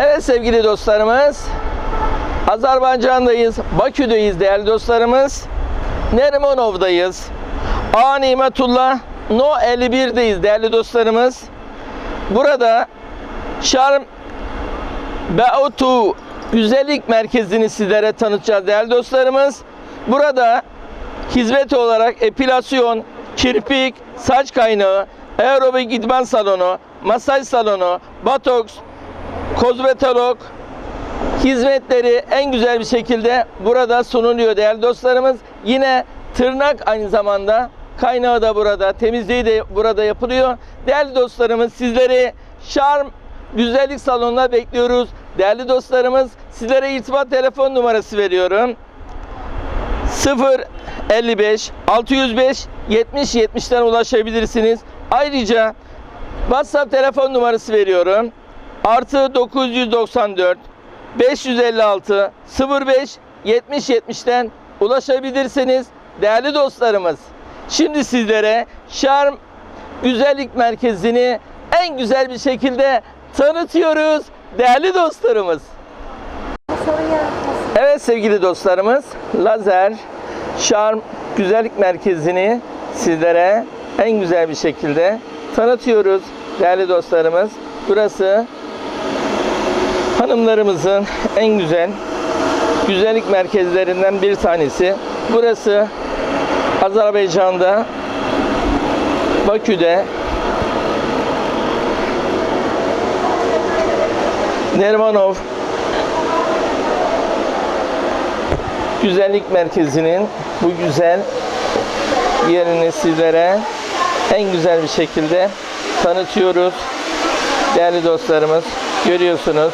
Evet sevgili dostlarımız. Azerbaycan'dayız. Bakü'deyiz değerli dostlarımız. Nerimanov'dayız. A Nimetullah No 51'deyiz değerli dostlarımız. Burada Şarm Beotu Güzellik Merkezi'ni sizlere tanıtacağız değerli dostlarımız. Burada hizmet olarak epilasyon, kirpik, saç kaynağı, aerobik idman salonu, masaj salonu, botoks, kozmetolog hizmetleri en güzel bir şekilde burada sunuluyor değerli dostlarımız. Yine tırnak aynı zamanda kaynağı da burada, temizliği de burada yapılıyor. Değerli dostlarımız sizleri Şarm Güzellik Salonu'na bekliyoruz. Değerli dostlarımız sizlere irtibat telefon numarası veriyorum. 0 55 605 70 70'ten ulaşabilirsiniz. Ayrıca WhatsApp telefon numarası veriyorum. Artı 994 556 05 70 70'ten ulaşabilirsiniz değerli dostlarımız. Şimdi sizlere Şarm Güzellik Merkezi'ni en güzel bir şekilde tanıtıyoruz değerli dostlarımız. Evet sevgili dostlarımız, Lazer Şarm Güzellik Merkezi'ni sizlere en güzel bir şekilde tanıtıyoruz değerli dostlarımız. Burası hanımlarımızın en güzel güzellik merkezlerinden bir tanesi. Burası Azerbaycan'da Bakü'de Nermanov Güzellik Merkezi'nin bu güzel yerini sizlere en güzel bir şekilde tanıtıyoruz. Değerli dostlarımız görüyorsunuz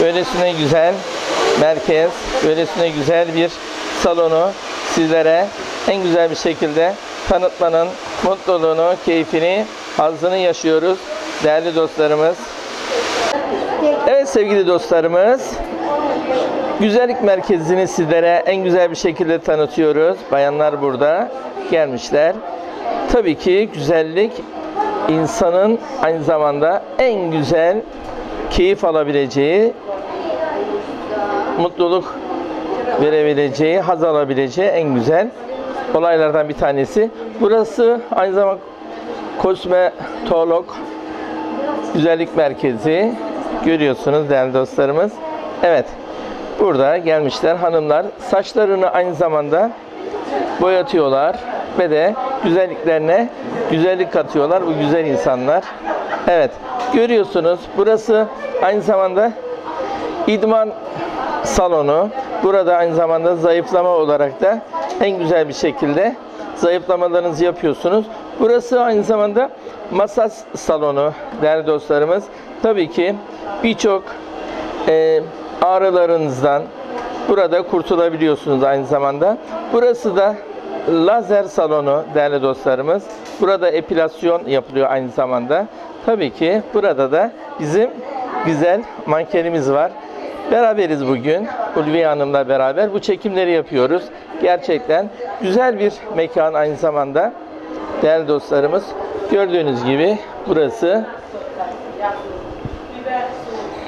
böylesine güzel merkez, böylesine güzel bir salonu sizlere en güzel bir şekilde tanıtmanın mutluluğunu, keyfini, hazzını yaşıyoruz değerli dostlarımız. Evet sevgili dostlarımız, Güzellik merkezini sizlere en güzel bir şekilde tanıtıyoruz. Bayanlar burada gelmişler. Tabii ki güzellik insanın aynı zamanda en güzel keyif alabileceği, mutluluk verebileceği, haz alabileceği en güzel olaylardan bir tanesi. Burası aynı zamanda kosmetolog güzellik merkezi. Görüyorsunuz değerli dostlarımız. Evet. Burada gelmişler hanımlar saçlarını aynı zamanda boyatıyorlar ve de güzelliklerine güzellik katıyorlar bu güzel insanlar. Evet görüyorsunuz burası aynı zamanda idman salonu. Burada aynı zamanda zayıflama olarak da en güzel bir şekilde zayıflamalarınızı yapıyorsunuz. Burası aynı zamanda masaj salonu değerli dostlarımız. Tabii ki birçok e, ağrılarınızdan burada kurtulabiliyorsunuz aynı zamanda. Burası da lazer salonu değerli dostlarımız. Burada epilasyon yapılıyor aynı zamanda. Tabii ki burada da bizim güzel mankenimiz var. Beraberiz bugün Ulviye Hanım'la beraber bu çekimleri yapıyoruz. Gerçekten güzel bir mekan aynı zamanda. Değerli dostlarımız gördüğünüz gibi burası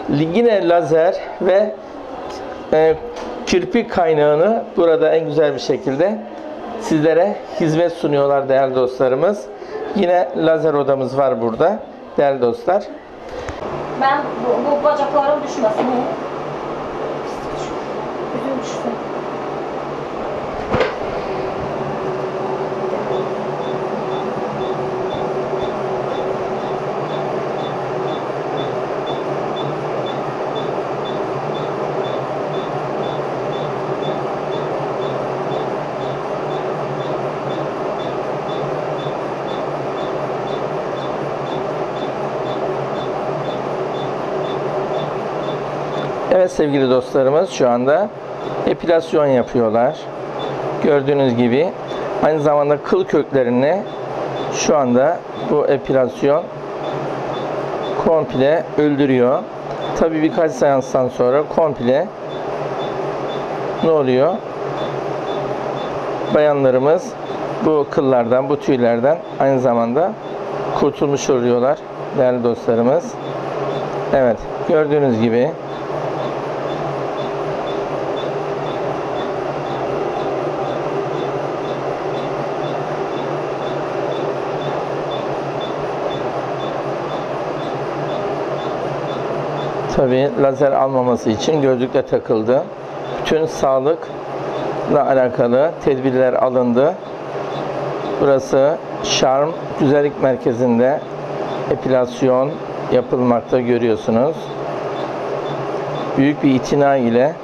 yine lazer ve e, kirpik kaynağını burada en güzel bir şekilde sizlere hizmet sunuyorlar değerli dostlarımız. Yine lazer odamız var burada değerli dostlar. Ben bu, bu bacaklarım düşmesin. Sevgili dostlarımız şu anda epilasyon yapıyorlar. Gördüğünüz gibi aynı zamanda kıl köklerini şu anda bu epilasyon komple öldürüyor. Tabii birkaç seanstan sonra komple ne oluyor? Bayanlarımız bu kıllardan, bu tüylerden aynı zamanda kurtulmuş oluyorlar değerli dostlarımız. Evet. Gördüğünüz gibi Tabi lazer almaması için gözlükle takıldı. Bütün sağlıkla alakalı tedbirler alındı. Burası Şarm Güzellik Merkezi'nde epilasyon yapılmakta görüyorsunuz. Büyük bir itina ile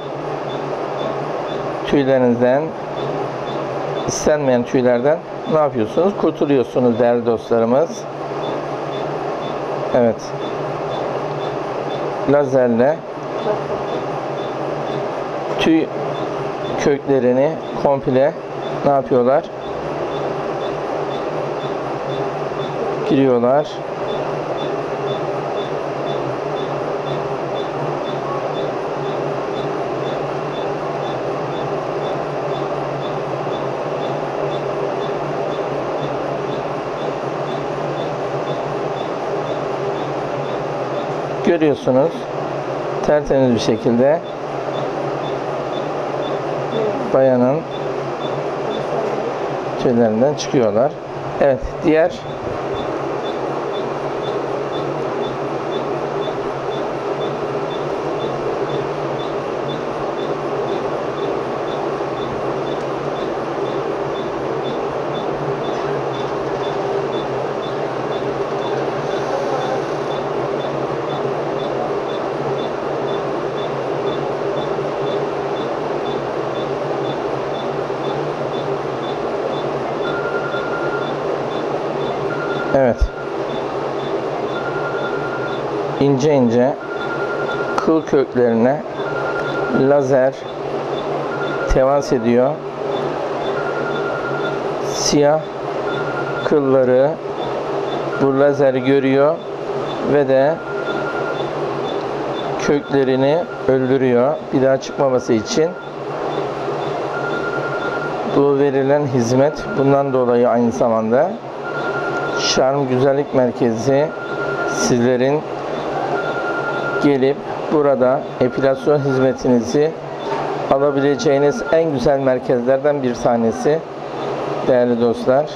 tüylerinizden istenmeyen tüylerden ne yapıyorsunuz? Kurtuluyorsunuz değerli dostlarımız. Evet. Lazerle tüy köklerini komple ne yapıyorlar? Giriyorlar. Görüyorsunuz tertemiz bir şekilde bayanın tüylerinden çıkıyorlar. Evet, diğer Evet. İnce ince kıl köklerine lazer temas ediyor. Siyah kılları bu lazer görüyor ve de köklerini öldürüyor. Bir daha çıkmaması için bu verilen hizmet bundan dolayı aynı zamanda Şarm Güzellik Merkezi sizlerin gelip burada epilasyon hizmetinizi alabileceğiniz en güzel merkezlerden bir tanesi değerli dostlar.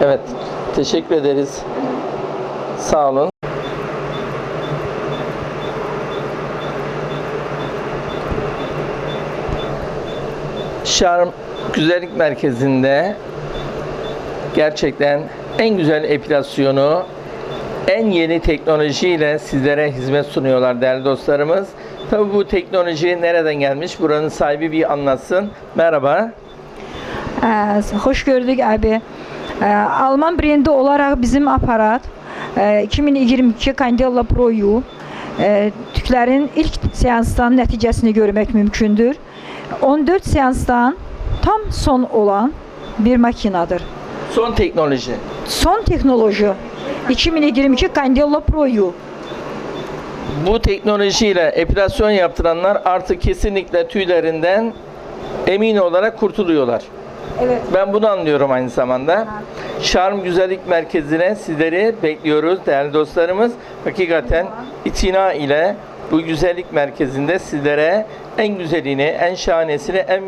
Evet, teşekkür ederiz. Sağ olun. Şarm Güzellik Merkezi'nde gerçekten en güzel epilasyonu en yeni teknolojiyle sizlere hizmet sunuyorlar değerli dostlarımız. Tabi bu teknoloji nereden gelmiş? Buranın sahibi bir anlatsın. Merhaba. Ee, Hoş gördük abi. Ee, Alman brendi olarak bizim aparat e, 2022 Candela Pro'yu e, tüklərin ilk seansdan nəticəsini görmək mümkündür. 14 seansdan tam son olan bir makinadır. Son teknoloji. Son teknoloji 2022 Candela Pro'yu Bu teknolojiyle epilasyon yaptıranlar artık kesinlikle tüylerinden emin olarak kurtuluyorlar. Evet. Ben bunu anlıyorum aynı zamanda. Şarm Güzellik Merkezi'ne sizleri bekliyoruz değerli dostlarımız. Hakikaten itina ile bu güzellik merkezinde sizlere en güzelini, en şahanesini, en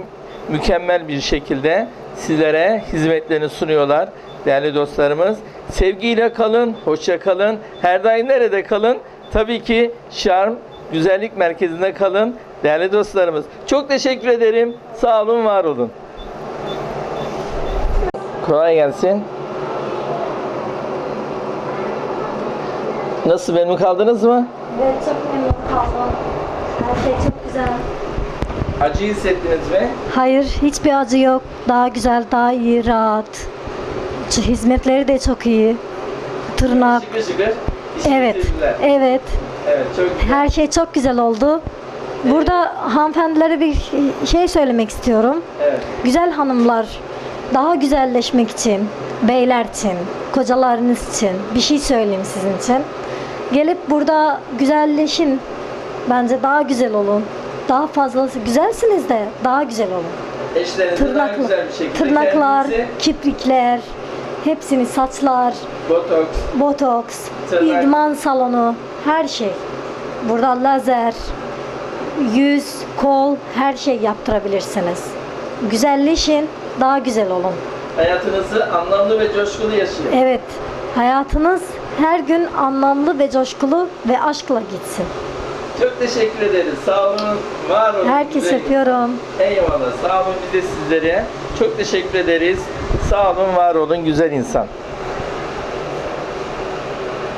mükemmel bir şekilde sizlere hizmetlerini sunuyorlar değerli dostlarımız. Sevgiyle kalın, hoşça kalın. Her daim nerede kalın? Tabii ki Şarm Güzellik Merkezi'nde kalın değerli dostlarımız. Çok teşekkür ederim. Sağ olun, var olun. Kolay gelsin. Nasıl memnun kaldınız mı? Evet çok memnun kaldım. Her şey çok güzel. Acı hissettiniz mi? Hayır hiçbir acı yok. Daha güzel, daha iyi, rahat. Hizmetleri de çok iyi. Tırnak. Şıkır şıkır. işi Evet, bitirdiler. evet. Evet çok güzel. Her şey çok güzel oldu. Burada hanımefendilere bir şey söylemek istiyorum. Evet. Güzel hanımlar daha güzelleşmek için, beyler için, kocalarınız için bir şey söyleyeyim sizin için. Gelip burada güzelleşin. Bence daha güzel olun. Daha fazlası güzelsiniz de daha güzel olun. Eşlerinize daha Tırnaklı, güzel bir şekilde tırnaklar, kendinizi kiprikler, hepsini saçlar, botoks, botoks, Tırnak. idman salonu, her şey. Burada lazer, yüz, kol, her şey yaptırabilirsiniz. Güzelleşin, daha güzel olun. hayatınızı anlamlı ve coşkulu yaşayın. Evet, hayatınız her gün anlamlı ve coşkulu ve aşkla gitsin. Çok teşekkür ederiz. Sağ olun, var olun. Herkes Bize- öpüyorum. Eyvallah. Sağ olun biz de sizlere. Çok teşekkür ederiz. Sağ olun, var olun güzel insan.